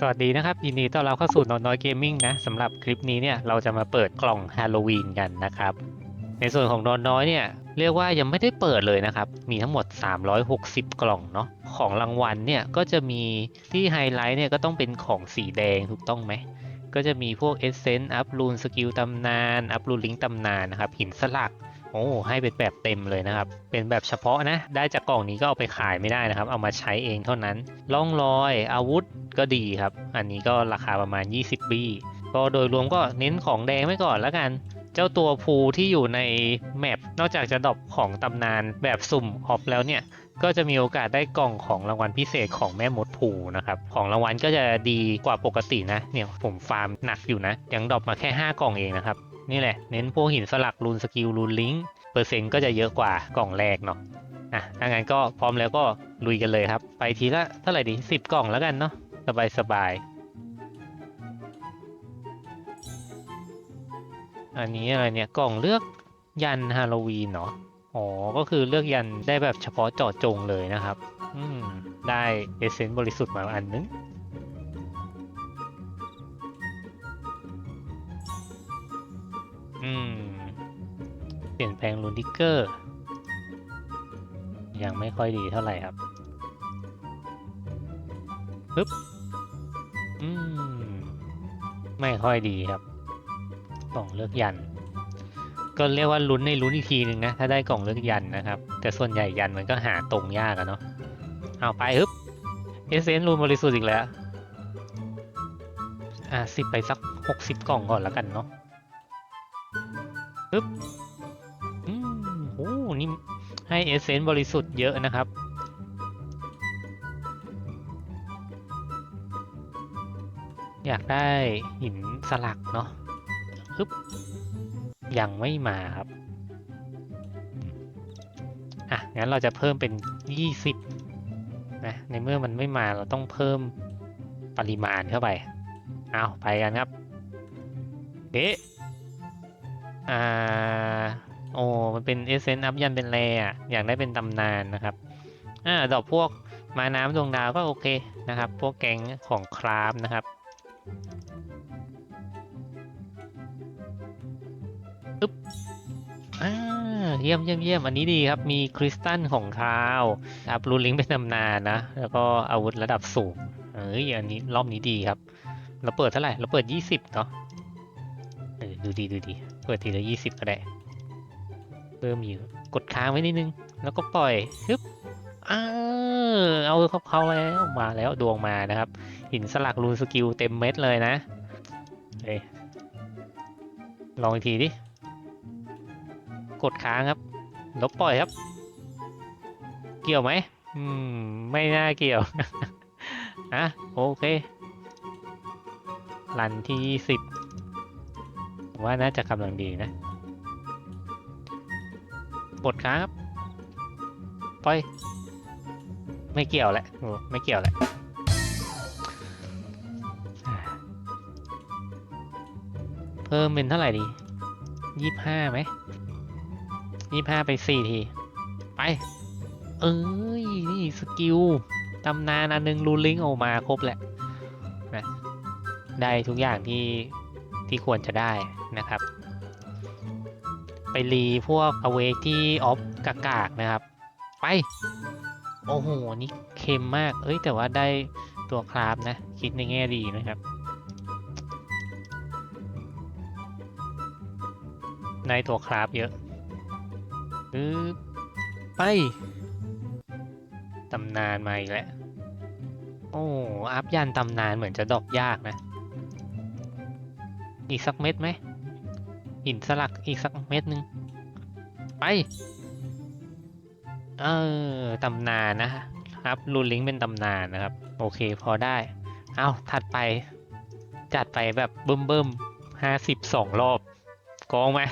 สวัสดีนะครับยินดีต้อนรับเข้าสู่นอนน้อยเกมมิ่งนะสำหรับคลิปนี้เนี่ยเราจะมาเปิดกล่องฮาโลวีนกันนะครับ ในส่วนของนอนน้อยเนี่ยเรียกว่ายังไม่ได้เปิดเลยนะครับ มีทั้งหมด 360 กล่องเนาะของรางวัลเนี่ยก็จะมีที่ไฮไลท์เนี่ยก็ต้องเป็นของสีแดงถูกต้องไหม ก็จะมีพวกเอเซนต์อัพรูนสกิลตำนานอัพรูนลิงตำนานนะครับหินสลักโอ้ให้เป็นแบบเต็มเลยนะครับ เป็นแบบเฉพาะนะ ได้จากกล่องนี้ก็เอาไปขายไม่ได้นะครับ เอามาใช้เองเท่านั้นล่องรอยอาวุธ ก็ดีครับ อันนี้ก็ราคาประมาณ 20 บีก็โดยรวมก็เน้นของแดงไว้ก่อนแล้วกัน เจ้าตัวภูที่อยู่ในแมปนอกจากจะดรอปของตำนานแบบสุ่มออฟแล้วเนี่ย ก็จะมีโอกาสได้กล่องของรางวัลพิเศษของแม่มดภูนะครับ ของรางวัลก็จะดีกว่าปกตินะ เนี่ยผมฟาร์มหนักอยู่นะ ยังดรอปมาแค่ 5 กล่องเองนะครับ นี่แหละ เน้นพวกหินสลักรูนสกิลรูนลิงก์เปอร์เซ็นต์ก็จะเยอะกว่ากล่องแรกเนาะอะถ้างั้นก็พร้อมแล้วก็ลุยกันเลยครับ ไปทีละเท่าไหร่ดีสิบกล่องแล้วกันเนาะ สบายสบาย อันนี้อะไรเนี่ยกล่องเลือกยันฮาโลวีนเนาะอ๋อ ก็คือเลือกยันได้แบบเฉพาะเจาะจงเลยนะครับ อืม ได้เอเซนต์บริสุทธิ์มาอันนึงอืม เปลี่ยนแปลงลูนดิกเกอร์ ยังไม่ค่อยดีเท่าไหร่ครับปึ๊บ อืม ไม่ค่อยดีครับ กล่องเลือกยัน ก็เรียกว่าลุ้นในลุ้นอีกทีหนึ่งนะ ถ้าได้กล่องเลือกยันนะครับ แต่ส่วนใหญ่ยันมันก็หาตรงยากอะเนาะ เอาไปฮึบเอเซนรูนบริสุทธิ์อีกแล้ว อะสิบไปสักหกสิบกล่องก่อนแล้วกันเนาะฮึบอืมโอ้นี่ให้เอเซนบริสุทธิ์เยอะนะครับ อยากได้หินสลักเนาะฮึบยังไม่มาครับ อะ งั้นเราจะเพิ่มเป็น 20 นะ ในเมื่อมันไม่มาเราต้องเพิ่มปริมาณเข้าไป เอาไปกันครับเอ๊ะอ่า โอ้ มันเป็นเอเซนต์อัพยันเป็นแรอะอยากได้เป็นตำนานนะครับ อ่า ดอกพวกมาน้ำดวงดาวก็โอเคนะครับ พวกแกงของคราฟนะครับ ปึ๊บอ่าเยี่ยมเยี่ยมเยี่ยมอันนี้ดีครับ มีคริสตัลของคราวอัพรูลิงเป็นตำนานนะ แล้วก็อาวุธระดับสูง เอ้ยอันนี้รอบนี้ดีครับ เราเปิดเท่าไหร่ เราเปิด 20 เนาะเออดูดีดูดี เปิดทีละ 20 ก็ได้ เพิ่มอยู่ กดค้างไว้นิดนึง แล้วก็ปล่อยฮึบ อ้าเอาเข้าเขาแล้วมาแล้วดวงมานะครับ หินสลักรูนสกิลเต็มเม็ดเลยนะเอ้ยลองอีกทีดิ กดค้างครับล้วปล่อยครับ เกี่ยวไหมอืม ไม่น่าเกี่ยวอะโอเครันที่สิบว่าน่าจะกำลังดีนะกดค้างครับ ปล่อย ไม่เกี่ยวแหละโอ้ไม่เกี่ยวแหละเพิ่มเป็นเท่าไหร่ดียี่ห้าไหมยี่ห้าไปสี่ที ไป เอ้ย นี่สกิลตำนานอันหนึงรูลิงออกมาครบแหละนะได้ทุกอย่างที่ที่ควรจะได้นะครับ ไปรีพวกอเวกที่ออฟกากากๆนะครับ ไป โอ้โห นี่เค็มมาก เอ้ย แต่ว่าได้ตัวคราฟนะ คิดในแง่ดีนะครับ ในตัวคราฟเยอะปึ๊บไป ตำนานมาอีกแล้ว โอ้ อัพยันตำนานเหมือนจะดอกยากนะ อีกสักเม็ดไหมหินสลักอีกสักเม็ดหนึ่งไป เออตำนานนะครับรูลิงเป็นตำนานนะครับ โอเคพอได้ เอาถัดไป จัดไปแบบเบิ่มเบิ่มห้าสิบสองรอบกองมา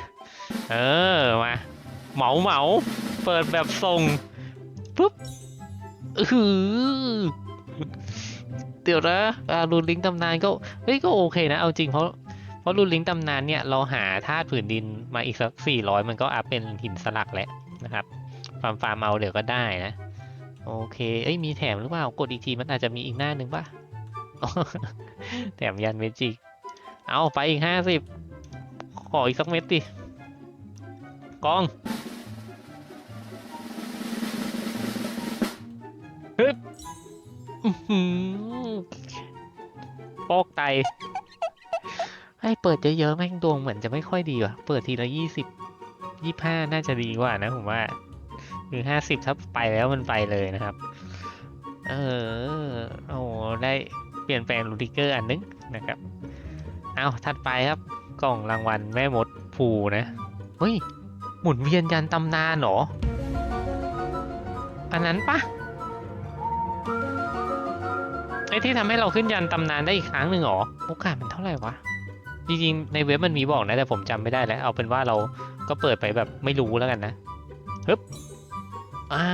เออมาเหมาเหมาเปิดแบบส่งปุ๊บอืออเดี๋ยวนะรูลิงตำนานก็เฮ้ยก็โอเคนะ เอาจริงเพราะเพราะรูลิงตำนานเนี่ยเราหาธาตุผืนดินมาอีกสักสี่ร้อยมันก็อัพเป็นหินสลักแล้วนะครับาร์มฟาร์มเอาเดี๋ยวก็ได้นะ โอเค เอ้ยมีแถมหรือเปล่ากดอีกทีมันอาจจะมีอีกหน้าหนึ่งปะแถมยันเมจิก เอาไปอีกห้าสิบขออีกสักเม็ดดิกองฮึบอื้อหือโปกไตให้เปิดเยอะๆแม่งดวงเหมือนจะไม่ค่อยดีว่ะ เปิดทีละยี่สิบยี่ห้าน่าจะดีกว่านะผมว่า คือห้าสิบถ้าไปแล้วมันไปเลยนะครับ เออโอ้โหได้เปลี่ยนแปลงลูติเกอร์อันนึงนะครับ เอาถัดไปครับกล่องรางวัลแม่มดภูนะ เฮ้ย หมุนเวียนยันตำนานเหรอ อันนั้นปะไอ้ที่ทำให้เราขึ้นยันตำนานได้อีกครั้งหนึ่งหรอ โอกาสมันเท่าไหร่วะ จริงๆ ในเว็บมันมีบอกนะ แต่ผมจำไม่ได้แล้ว เอาเป็นว่าเราก็เปิดไปแบบไม่รู้แล้วกันนะฮึบ อ่า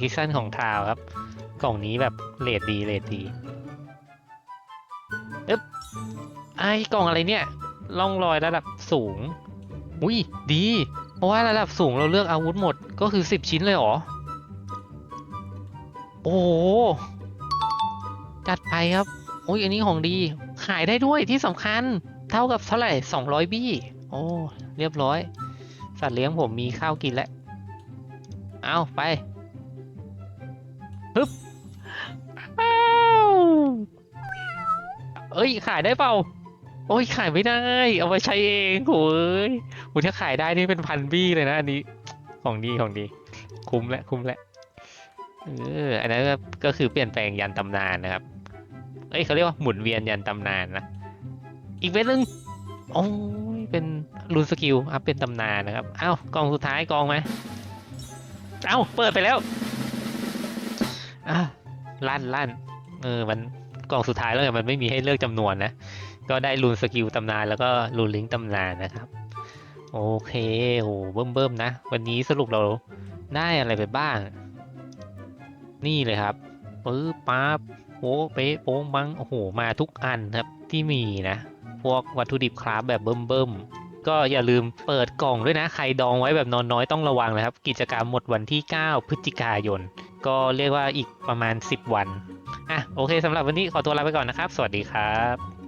ฮิซันของทาวครับ กล่องนี้แบบเลดดีเลดดีอึ๊บไอ้กล่องอะไรเนี่ยล่องรอยระดับสูง อุ้ยดี เพราะว่าระดับสูงเราเลือกอาวุธหมดก็คือสิบชิ้นเลยเหรอ โอ้โหจัดไปครับโอ้ยอันนี้ของดี ขายได้ด้วยที่สำคัญเท่ากับเท่าไหร่สองร้อยบี้ โอ้ เรียบร้อย สัตว์เลี้ยงผมมีข้าวกินแล้ว เอาไปฮึบอ้าเอ้ยขายได้เปล่า โอ้ยขายไม่ได้ เอาไปใช้เองโอ้ยโอ้ยถ้าขายได้นี่เป็นพันบี้เลยนะอันนี้ ของดีของดี คุ้มแล้วคุ้มแล้วเอออันนั้นก็คือเปลี่ยนแปลงยันตำนานนะครับ เอ้ยเขาเรียกว่าหมุนเวียนยันตำนานนะ อีกเว็บนึงโอ้ยเป็นรูนสกิลอัพเป็นตำนานนะครับเอ้ากองสุดท้ายกองไหม เอ้าเปิดไปแล้วอ้าวลั่นลั่นเออมันกล่องสุดท้ายแล้วไงมันไม่มีให้เลือกจำนวนนะ ก็ได้รูนสกิลตำนานแล้วก็รูนลิงก์ตำนานนะครับ โอเคโหเบิ่มเบิ่มๆนะ วันนี้สรุปเราได้อะไรไปบ้าง นี่เลยครับปื๊บปั๊บโอ้เป๊ะโป้งบังโอ้โหมาทุกอันครับที่มีนะ พวกวัตถุดิบคราฟแบบเบิ่มเบิ่มๆ ก็อย่าลืมเปิดกล่องด้วยนะ ใครดองไว้แบบนอนน้อยต้องระวังนะครับ กิจกรรมหมดวันที่ 9 พฤศจิกายน ก็เรียกว่าอีกประมาณ 10 วัน อะโอเคสำหรับวันนี้ขอตัวลาไปก่อนนะครับ สวัสดีครับ